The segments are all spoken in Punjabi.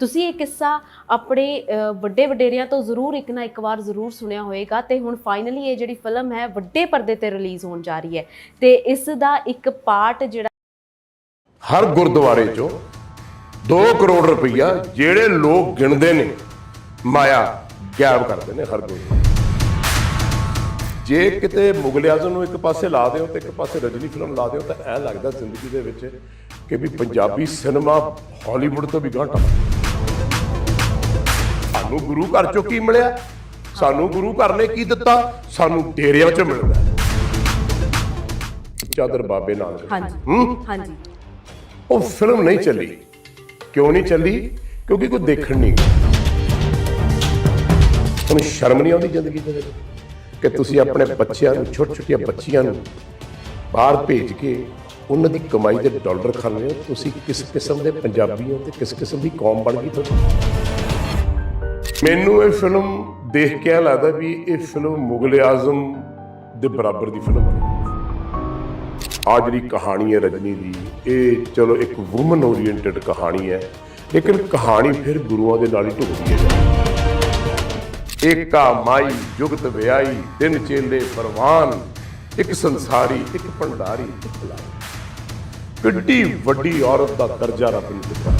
ਤੁਸੀਂ ਇਹ ਕਿੱਸਾ ਆਪਣੇ ਵੱਡੇ ਵਡੇਰਿਆਂ ਤੋਂ ਜ਼ਰੂਰ ਇੱਕ ਨਾ ਇੱਕ ਵਾਰ ਜ਼ਰੂਰ ਸੁਣਿਆ ਹੋਵੇਗਾ ਤੇ ਹੁਣ ਫਾਈਨਲੀ ਇਹ ਜਿਹੜੀ ਫਿਲਮ ਹੈ ਵੱਡੇ ਪਰਦੇ ਤੇ ਰਿਲੀਜ਼ ਹੋਣ ਜਾ ਰਹੀ ਹੈ ਤੇ ਇਸ ਦਾ ਇੱਕ ਪਾਰਟ ਜਿਹੜਾ ਹਰ ਗੁਰਦੁਆਰੇ ਚੋਂ 2 ਕਰੋੜ ਰੁਪਈਆ ਜਿਹੜੇ ਲੋਕ ਗਿਣਦੇ ਨੇ, ਮਾਇਆ ਗਾਇਬ ਕਰਦੇ ਨੇ ਹਰ ਗੁਰਦੁਆਰੇ ਜੇ ਕਿਤੇ ਮੁਗਲ ਆਜ਼ਮ ਨੂੰ ਇੱਕ ਪਾਸੇ ਲਾ ਦਿਓ ਤੇ ਇੱਕ ਪਾਸੇ ਰਜਨੀ ਫਿਲਮ ਲਾ ਦਿਓ ਤਾਂ ਐ ਲੱਗਦਾ ਜ਼ਿੰਦਗੀ ਦੇ ਵਿੱਚ ਕਿ ਵੀ ਪੰਜਾਬੀ ਸਿਨੇਮਾ ਹਾਲੀਵੁੱਡ ਤੋਂ ਵੀ ਗਾਂਹ ਟੱਪ ਸਾਨੂੰ ਗੁਰੂ ਘਰ ਚੋਂ ਕੀ ਮਿਲਿਆ? ਸਾਨੂੰ ਗੁਰੂ ਘਰ ਨੇ ਕੀ ਦਿੱਤਾ? ਸਾਨੂੰ ਡੇਰਿਆਂ 'ਚ ਮਿਲਦਾ ਚਾਦਰ ਬਾਬੇ ਨਾਨਕ। ਹਾਂਜੀ। ਹਾਂਜੀ। ਉਹ ਫਿਲਮ ਨਹੀਂ ਚੱਲੀ। ਕਿਉਂ ਨਹੀਂ ਚੱਲੀ? ਕਿਉਂਕਿ ਕੋਈ ਦੇਖਣ ਨਹੀਂ ਗਿਆ। ਤੁਹਾਨੂੰ ਸ਼ਰਮ ਨਹੀਂ ਆਉਂਦੀ ਜ਼ਿੰਦਗੀ ਦੇ ਵਿੱਚ? ਕਿ ਤੁਸੀਂ ਆਪਣੇ ਬੱਚਿਆਂ ਨੂੰ ਛੋਟੇ ਛੋਟੀਆਂ ਬੱਚੀਆਂ ਨੂੰ ਬਾਹਰ ਭੇਜ ਕੇ ਉਹਨਾਂ ਦੀ ਕਮਾਈ ਦੇ ਡਾਲਰ ਖਾਂਦੇ ਹੋ? ਤੁਸੀਂ ਕਿਸ ਕਿਸਮ ਦੇ ਪੰਜਾਬੀ ਹੋ ਤੇ ਕਿਸ ਕਿਸਮ ਦੀ ਕੌਮ ਬਣ ਗਈ ਤੁਹਾਡੀ? ਮੈਨੂੰ ਇਹ ਫਿਲਮ ਦੇਖ ਕੇ ਐਂ ਲੱਗਦਾ ਵੀ ਇਹ ਫਿਲਮ ਮੁਗਲ ਆਜ਼ਮ ਦੇ ਬਰਾਬਰ ਦੀ ਫਿਲਮ ਹੈ ਆ ਜਿਹੜੀ ਕਹਾਣੀ ਹੈ ਰਜਨੀ ਦੀ, ਇਹ ਚਲੋ ਇੱਕ ਔਮਨ ਓਰੀਐਂਟਡ ਕਹਾਣੀ ਹੈ, ਲੇਕਿਨ ਕਹਾਣੀ ਫਿਰ ਗੁਰੂਆਂ ਦੇ ਨਾਲ ਹੀ ਢੁਕਦੀ ਹੈ। ਏਕਾ ਮਾਈ ਜੁਗਤ ਵਿਆਈ, ਦਿਨ ਚੇਲੇ ਪਰਵਾਨ, ਇੱਕ ਸੰਸਾਰੀ, ਇੱਕ ਭੰਡਾਰੀ, ਇੱਕ ਲਾਈ ਕਿੱਡੀ ਵੱਡੀ ਔਰਤ ਦਾ ਦਰਜਾ ਰੱਬ ਨੇ ਦਿੱਤਾ।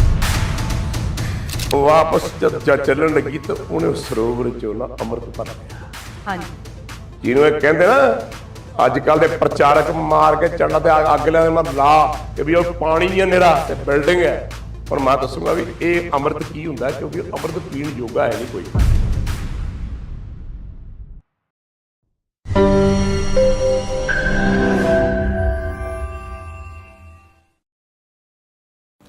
ਵਾਪਸ ਜਦ ਚੱਲਣ ਲੱਗੀ ਤਾਂ ਉਹਨੇ ਉਸ ਸਰੋਵਰ ਚੋਂ ਨਾ ਅੰਮ੍ਰਿਤ ਭਰ ਲਿਆ। ਹਾਂਜੀ। ਜਿਹਨੂੰ ਇਹ ਕਹਿੰਦੇ ਨਾ ਅੱਜ ਕੱਲ ਦੇ ਪ੍ਰਚਾਰਕ ਮਾਰ ਕੇ ਚੜਨਾ ਤੇ ਅੱਗ- ਲੈਣ ਮਤ ਲਾ ਕਿ ਵੀ ਉਹ ਪਾਣੀ ਹੀ ਹੈ ਨੇਰਾ ਤੇ ਬਿਲਡਿੰਗ ਹੈ। ਪਰ ਮੈਂ ਦੱਸੂਗਾ ਵੀ ਇਹ ਅੰਮ੍ਰਿਤ ਕੀ ਹੁੰਦਾ ਕਿਉਂਕਿ ਅੰਮ੍ਰਿਤ ਪੀਣ ਯੋਗਾ ਹੈ ਨਹੀਂ ਕੋਈ।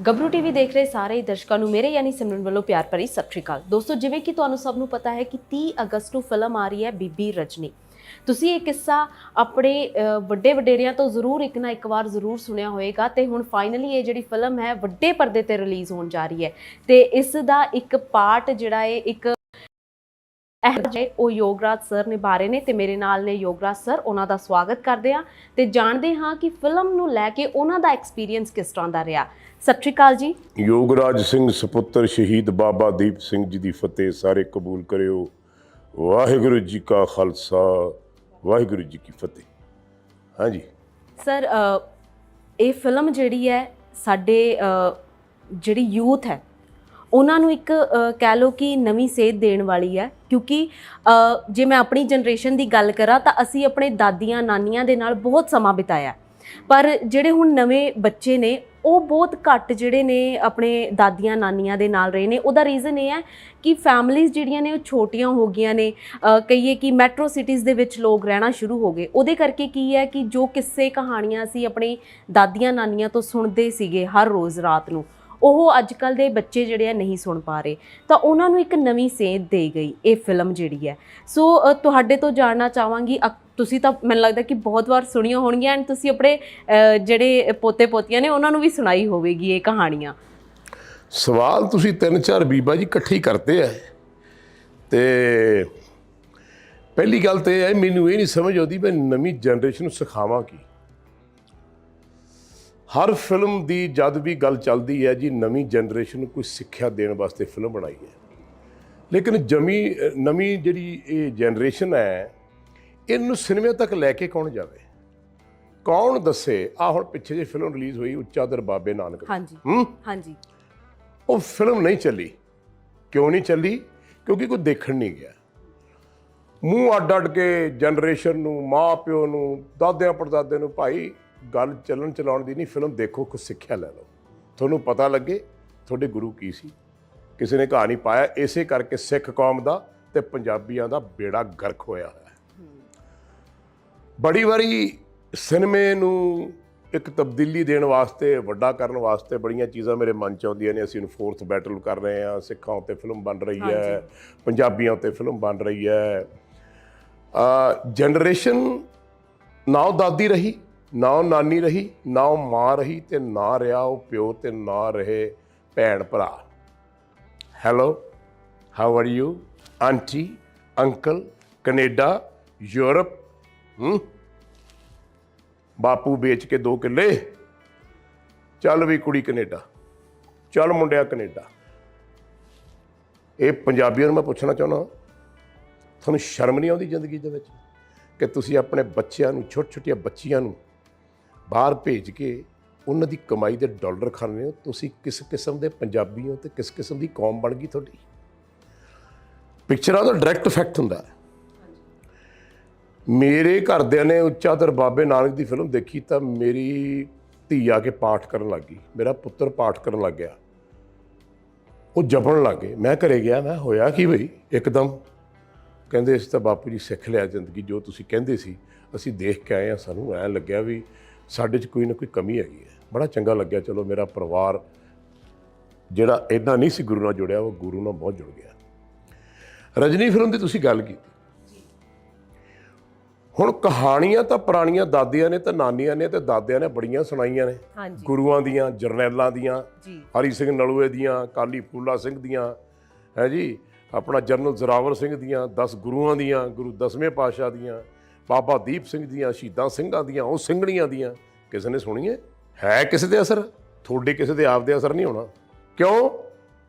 ਗੱਭਰੂ ਟੀਵੀ ਦੇਖ ਰਹੇ ਸਾਰੇ ਹੀ ਦਰਸ਼ਕਾਂ ਨੂੰ ਮੇਰੇ ਯਾਨੀ ਸਿਮਰਨ ਵੱਲੋਂ ਪਿਆਰ ਭਰੀ ਸਤਿ ਸ਼੍ਰੀ ਅਕਾਲ। ਦੋਸਤੋ, ਜਿਵੇਂ ਕਿ ਤੁਹਾਨੂੰ ਸਭ ਨੂੰ ਪਤਾ ਹੈ ਕਿ 30 ਅਗਸਤ ਨੂੰ ਫਿਲਮ ਆ ਰਹੀ ਹੈ ਬੀਬੀ ਰਜਨੀ। ਤੁਸੀਂ ਇਹ ਕਿੱਸਾ ਆਪਣੇ ਵੱਡੇ ਵਡੇਰਿਆਂ ਤੋਂ ਜ਼ਰੂਰ ਇੱਕ ਨਾ ਇੱਕ ਵਾਰ ਜ਼ਰੂਰ ਸੁਣਿਆ ਹੋਵੇਗਾ ਤੇ ਹੁਣ ਫਾਈਨਲੀ ਇਹ ਜਿਹੜੀ ਫਿਲਮ ਹੈ ਵੱਡੇ ਪਰਦੇ ਤੇ ਰਿਲੀਜ਼ ਹੋਣ ਜਾ ਰਹੀ ਹੈ। ਤੇ ਇਸ ਦਾ ਇੱਕ ਪਾਰਟ ਜਿਹੜਾ ਹੈ, ਇੱਕ ਇਹ ਉਹ ਯੋਗਰਾਜ ਸਰ ਨਿਭਾ ਰਹੇ ਨੇ ਤੇ ਮੇਰੇ ਨਾਲ ਨੇ ਯੋਗਰਾਜ ਸਰ ਉਹਨਾਂ ਦਾ ਸਵਾਗਤ ਕਰਦੇ ਆ ਤੇ ਜਾਣਦੇ ਹਾਂ ਕਿ ਫਿਲਮ ਨੂੰ ਲੈ ਕੇ ਉਹਨਾਂ ਦਾ ਐਕਸਪੀਰੀਅੰਸ ਕਿਸ ਤਰ੍ਹਾਂ ਦਾ ਰਿਹਾ। ਸਤਿ ਸ਼੍ਰੀ ਅਕਾਲ ਜੀ। ਯੋਗਰਾਜ ਸਿੰਘ ਸੁਪੁੱਤਰ ਸ਼ਹੀਦ ਬਾਬਾ ਦੀਪ ਸਿੰਘ ਜੀ ਦੀ ਫਤਿਹ ਸਾਰੇ ਕਬੂਲ ਕਰਿਓ। ਵਾਹਿਗੁਰੂ ਜੀ ਕਾ ਖਾਲਸਾ ਵਾਹਿਗੁਰੂ ਜੀ ਕੀ ਫਤਿਹ। ਹਾਂਜੀ ਸਰ ਇਹ ਫਿਲਮ ਜਿਹੜੀ ਹੈ ਸਾਡੇ ਜਿਹੜੀ ਯੂਥ ਹੈ ਉਹਨਾਂ ਨੂੰ ਇੱਕ ਕਹਿ ਲਓ ਕਿ ਨਵੀਂ ਸੇਧ ਦੇਣ ਵਾਲੀ ਹੈ। ਕਿਉਂਕਿ ਜੇ ਮੈਂ ਆਪਣੀ ਜਨਰੇਸ਼ਨ ਦੀ ਗੱਲ ਕਰਾਂ ਤਾਂ ਅਸੀਂ ਆਪਣੇ ਦਾਦੀਆਂ ਨਾਨੀਆਂ ਦੇ ਨਾਲ ਬਹੁਤ ਸਮਾਂ ਬਿਤਾਇਆ। ਪਰ ਜਿਹੜੇ ਹੁਣ ਨਵੇਂ ਬੱਚੇ ਨੇ ਉਹ ਬਹੁਤ ਘੱਟ ਜਿਹੜੇ ਨੇ ਆਪਣੇ ਦਾਦੀਆਂ ਨਾਨੀਆਂ ਦੇ ਨਾਲ ਰਹੇ ਨੇ। ਉਹਦਾ ਰੀਜ਼ਨ ਇਹ ਹੈ ਕਿ ਫੈਮਲੀਆਂ ਜਿਹੜੀਆਂ ਨੇ ਉਹ ਛੋਟੀਆਂ ਹੋ ਗਈਆਂ ਨੇ। ਕਹੀਏ ਕਿ ਮੈਟਰੋ ਸਿਟੀਜ਼ ਦੇ ਵਿੱਚ ਲੋਕ ਰਹਿਣਾ ਸ਼ੁਰੂ ਹੋ ਗਏ। ਉਹਦੇ ਕਰਕੇ ਕੀ ਹੈ ਕਿ ਜੋ ਕਿੱਸੇ ਕਹਾਣੀਆਂ ਅਸੀਂ ਆਪਣੀ ਦਾਦੀਆਂ ਨਾਨੀਆਂ ਤੋਂ ਸੁਣਦੇ ਸੀਗੇ ਹਰ ਰੋਜ਼ ਰਾਤ ਨੂੰ। ਉਹ ਅੱਜ ਕੱਲ ਦੇ ਬੱਚੇ ਜਿਹੜੇ ਆ ਨਹੀਂ ਸੁਣ ਪਾ ਰਹੇ। ਤਾਂ ਉਹਨਾਂ ਨੂੰ ਇੱਕ ਨਵੀਂ ਸੇਧ ਦੇ ਗਈ ਇਹ ਫਿਲਮ ਜਿਹੜੀ ਹੈ। ਸੋ ਤੁਹਾਡੇ ਤੋਂ ਜਾਣਨਾ ਚਾਹਾਂਗੀ। ਅਕ- ਤੁਸੀਂ ਤਾਂ ਮੈਨੂੰ ਲੱਗਦਾ ਕਿ ਬਹੁਤ ਵਾਰ ਸੁਣੀਆਂ ਹੋਣਗੀਆਂ ਐਂਡ ਤੁਸੀਂ ਆਪਣੇ ਜਿਹੜੇ ਪੋਤੇ ਪੋਤੀਆਂ ਨੇ ਉਹਨਾਂ ਨੂੰ ਵੀ ਸੁਣਾਈ ਹੋਵੇਗੀ ਇਹ ਕਹਾਣੀਆਂ। ਸਵਾਲ ਤੁਸੀਂ ਤਿੰਨ ਚਾਰ ਬੀਬਾ ਜੀ ਇਕੱਠੇ ਹੀ ਕਰਦੇ ਆ। ਤੇ ਪਹਿਲੀ ਗੱਲ ਤੇ ਇਹ ਹੈ, ਮੈਨੂੰ ਇਹ ਨਹੀਂ ਸਮਝ ਆਉਂਦੀ ਮੈਂ ਨਵੀਂ ਜਨਰੇਸ਼ਨ ਨੂੰ ਸਿਖਾਵਾਂ ਕੀ। ਹਰ ਫਿਲਮ ਦੀ ਜਦ ਵੀ ਗੱਲ ਚੱਲਦੀ ਹੈ ਜੀ ਨਵੀਂ ਜਨਰੇਸ਼ਨ ਨੂੰ ਕੋਈ ਸਿੱਖਿਆ ਦੇਣ ਵਾਸਤੇ ਫਿਲਮ ਬਣਾਈ ਹੈ। ਲੇਕਿਨ ਜਮੀ ਨਵੀਂ ਜਿਹੜੀ ਇਹ ਜਨਰੇਸ਼ਨ ਹੈ ਇਹਨੂੰ ਸਿਨੇਮਾ ਤੱਕ ਲੈ ਕੇ ਕੌਣ ਜਾਵੇ? ਕੌਣ ਦੱਸੇ ਆ ਹੁਣ ਪਿੱਛੇ ਜੇ ਫਿਲਮ ਰਿਲੀਜ਼ ਹੋਈ ਉੱਚਾ ਦਰ ਬਾਬੇ ਨਾਨਕ। ਹਾਂਜੀ ਹਾਂਜੀ। ਉਹ ਫਿਲਮ ਨਹੀਂ ਚੱਲੀ। ਕਿਉਂ ਨਹੀਂ ਚੱਲੀ? ਕਿਉਂਕਿ ਕੋਈ ਦੇਖਣ ਨਹੀਂ ਗਿਆ। ਮੂੰਹ ਅੱਡ ਅੱਡ ਕੇ ਜਨਰੇਸ਼ਨ ਨੂੰ ਮਾਂ ਪਿਓ ਨੂੰ ਦਾਦਿਆਂ ਪੜਦਾਦੇ ਨੂੰ ਭਾਈ ਗੱਲ ਚੱਲਣ ਚਲਾਉਣ ਦੀ ਨਹੀਂ ਫਿਲਮ ਦੇਖੋ ਕੁਝ ਸਿੱਖਿਆ ਲੈ ਲਓ। ਤੁਹਾਨੂੰ ਪਤਾ ਲੱਗੇ ਤੁਹਾਡੇ ਗੁਰੂ ਕੀ ਸੀ। ਕਿਸੇ ਨੇ ਕਹਾਣੀ ਪਾਇਆ ਇਸੇ ਕਰਕੇ ਸਿੱਖ ਕੌਮ ਦਾ ਤੇ ਪੰਜਾਬੀਆਂ ਦਾ ਬੇੜਾ ਗਰਕ ਹੋਇਆ ਹੈ। ਬੜੀ ਵਾਰੀ ਸਿਨੇਮੇ ਨੂੰ ਇੱਕ ਤਬਦੀਲੀ ਦੇਣ ਵਾਸਤੇ ਵੱਡਾ ਕਰਨ ਵਾਸਤੇ ਬੜੀਆਂ ਚੀਜ਼ਾਂ ਮੇਰੇ ਮਨ ਚ ਆਉਂਦੀਆਂ ਨੇ। ਅਸੀਂ ਫੋਰਥ ਬੈਟਲ ਕਰ ਰਹੇ ਹਾਂ ਸਿੱਖਾਂ ਉੱਤੇ ਫਿਲਮ ਬਣ ਰਹੀ ਹੈ ਪੰਜਾਬੀਆਂ ਉੱਤੇ ਫਿਲਮ ਬਣ ਰਹੀ ਹੈ। ਆ ਜਨਰੇਸ਼ਨ ਨਾ ਉਹ ਦਾਦੀ ਰਹੀ। ਨਾ ਉਹ ਨਾਨੀ ਰਹੀ, ਨਾ ਉਹ ਮਾਂ ਰਹੀ ਤੇ ਨਾ ਰਿਹਾ ਉਹ ਪਿਓ ਤੇ ਨਾ ਰਹੇ ਭੈਣ ਭਰਾ। Hello how are you aunty uncle Canada Europe ਹੂੰ? ਬਾਪੂ ਵੇਚ ਕੇ ਦੋ ਕਿੱਲੇ। ਚੱਲ ਵੀ ਕੁੜੀ ਕੈਨੇਡਾ ਚੱਲ ਮੁੰਡਿਆ ਕੈਨੇਡਾ ਇਹ ਪੰਜਾਬੀਆਂ ਨੂੰ ਮੈਂ ਪੁੱਛਣਾ ਚਾਹੁੰਦਾ ਤੁਹਾਨੂੰ ਸ਼ਰਮ ਨਹੀਂ ਆਉਂਦੀ ਜ਼ਿੰਦਗੀ ਦੇ ਵਿੱਚ ਕਿ ਤੁਸੀਂ ਆਪਣੇ ਬੱਚਿਆਂ ਨੂੰ ਛੋਟੇ ਛੋਟੀਆਂ ਬੱਚੀਆਂ ਨੂੰ ਬਾਹਰ ਭੇਜ ਕੇ ਉਹਨਾਂ ਦੀ ਕਮਾਈ ਦੇ ਡਾਲਰ ਖਾਣੇ ਹੋ, ਤੁਸੀਂ ਕਿਸ ਕਿਸਮ ਦੇ ਪੰਜਾਬੀ ਹੋ ਤੇ ਕਿਸ ਕਿਸਮ ਦੀ ਕੌਮ ਬਣ ਗਈ ਤੁਹਾਡੀ? ਪਿਕਚਰਾਂ ਦਾ ਡਾਇਰੈਕਟ ਇਫੈਕਟ ਹੁੰਦਾ। ਹੈ ਮੇਰੇ ਘਰਦਿਆਂ ਨੇ ਉੱਚਾਦਰ ਬਾਬੇ ਨਾਨਕ ਦੀ ਫਿਲਮ ਦੇਖੀ ਤਾਂ ਮੇਰੀ ਧੀ ਆ ਕੇ ਪਾਠ ਕਰਨ ਲੱਗ ਗਈ, ਮੇਰਾ ਪੁੱਤਰ ਪਾਠ ਕਰਨ ਲੱਗ ਗਿਆ। ਉਹ ਜਪਣ ਲੱਗ ਗਏ। ਮੈਂ ਘਰੇ ਗਿਆ, ਮੈਂ ਹੋਇਆ ਕੀ ਬਈ? ਇੱਕਦਮ ਕਹਿੰਦੇ ਇਸ ਤਾਂ ਬਾਪੂ ਜੀ ਸਿੱਖ ਲਿਆ ਜ਼ਿੰਦਗੀ, ਜੋ ਤੁਸੀਂ ਕਹਿੰਦੇ ਸੀ, ਅਸੀਂ ਦੇਖ ਕੇ ਆਏ ਆ ਸਾਨੂੰ ਐਂ ਲੱਗਿਆ ਵੀ ਸਾਡੇ 'ਚ ਕੋਈ ਨਾ ਕੋਈ ਕਮੀ ਹੈਗੀ ਹੈ। ਬੜਾ ਚੰਗਾ ਲੱਗਿਆ ਚਲੋ ਮੇਰਾ ਪਰਿਵਾਰ ਜਿਹੜਾ ਇੰਨਾ ਨਹੀਂ ਸੀ ਗੁਰੂ ਨਾਲ ਜੁੜਿਆ ਉਹ ਗੁਰੂ ਨਾਲ ਬਹੁਤ ਜੁੜ ਗਿਆ। ਰਜਨੀ ਫਿਲਮ ਦੀ ਤੁਸੀਂ ਗੱਲ ਕੀਤੀ। ਹੁਣ ਕਹਾਣੀਆਂ ਤਾਂ ਪੁਰਾਣੀਆਂ ਦਾਦੀਆਂ ਨੇ ਤੇ ਨਾਨੀਆਂ ਨੇ ਤੇ ਦਾਦਿਆਂ ਨੇ ਬੜੀਆਂ ਸੁਣਾਈਆਂ ਨੇ। ਗੁਰੂਆਂ ਦੀਆਂ ਜਰਨੈਲਾਂ ਦੀਆਂ ਹਰੀ ਸਿੰਘ ਨਲੂਏ ਦੀਆਂ ਕਾਲੀ ਫੂਲਾ ਸਿੰਘ ਦੀਆਂ ਹੈ ਜੀ? ਆਪਣਾ ਜਨਰਲ ਜ਼ਰਾਵਰ ਸਿੰਘ ਦੀਆਂ 10 ਗੁਰੂਆਂ ਦੀਆਂ ਗੁਰੂ ਦਸਵੇਂ ਪਾਤਸ਼ਾਹ ਦੀਆਂ। ਬਾਬਾ ਦੀਪ ਸਿੰਘ ਦੀਆਂ ਸ਼ਹੀਦਾਂ ਸਿੰਘਾਂ ਦੀਆਂ, ਉਹ ਸਿੰਘਣੀਆਂ ਦੀਆਂ। ਕਿਸੇ ਨੇ ਸੁਣੀਏ ਹੈ ਕਿਸੇ ਦੇ ਅਸਰ? ਤੁਹਾਡੇ ਕਿਸੇ ਦੇ ਆਪ ਦੇ ਅਸਰ ਨਹੀਂ ਹੋਣਾ। ਕਿਉਂ?